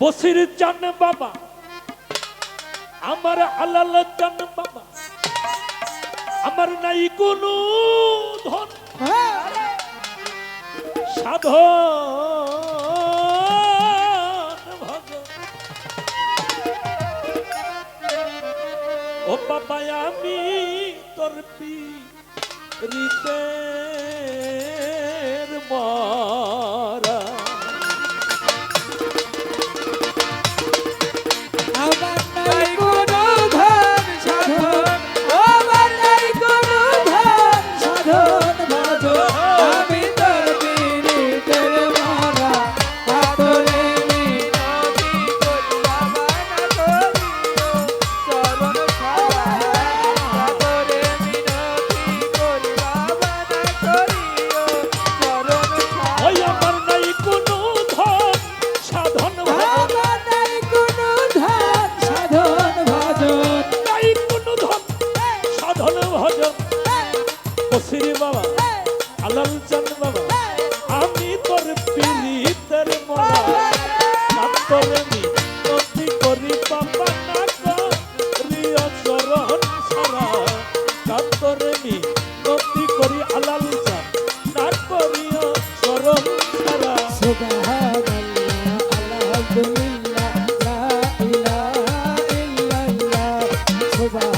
বসির জান বাবা। আমার আলাল জান বাবা। আমার নাই কোন ধন। সাধন ও বাবা, আমি তোর পি রিতে মা। গ্রহণ সারা কাম করে নি ভক্তি করি আলাল চান নাট করিয়া সরল সারা। সুবহানাল্লাহ, আলহামদুলিল্লাহ, লা ইলাহা ইল্লাল্লাহ সুবহানাল্লাহ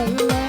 Allah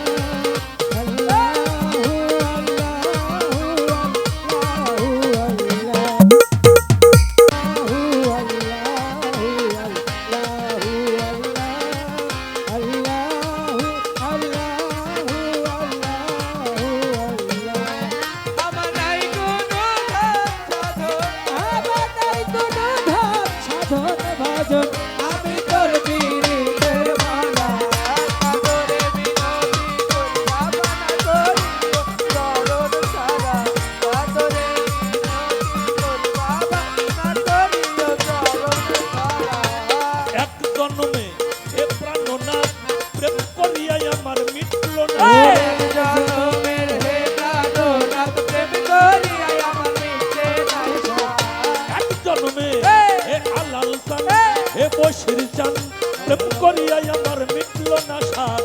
হইয়াই আমার মিটল না সাত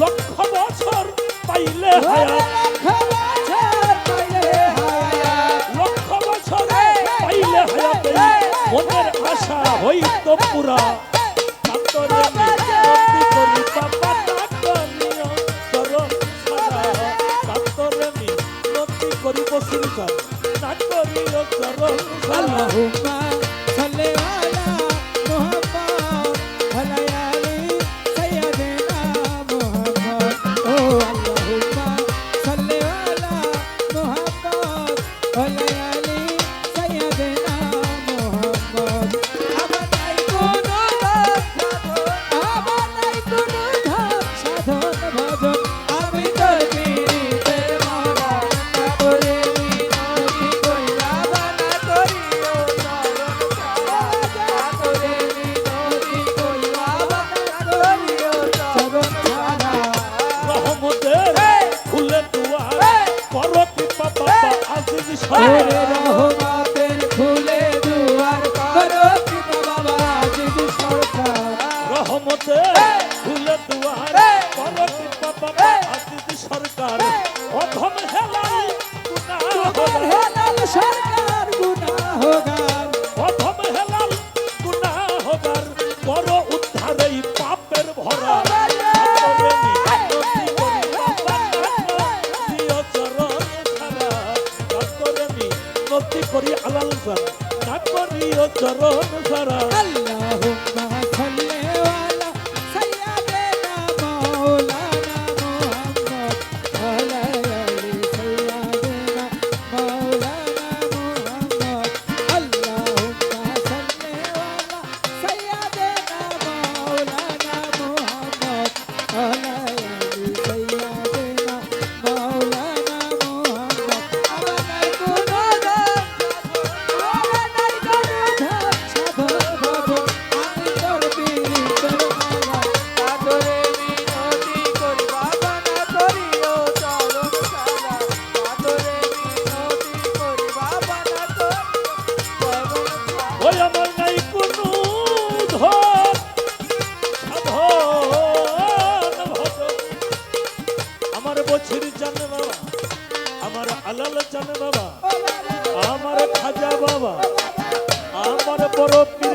লক্ষ বছর পাইলে হ্যাঁ, হায়াত। হ্যাঁ, হ্যাঁ। করি আলাল সারা না করিও চরণ সারা। বড়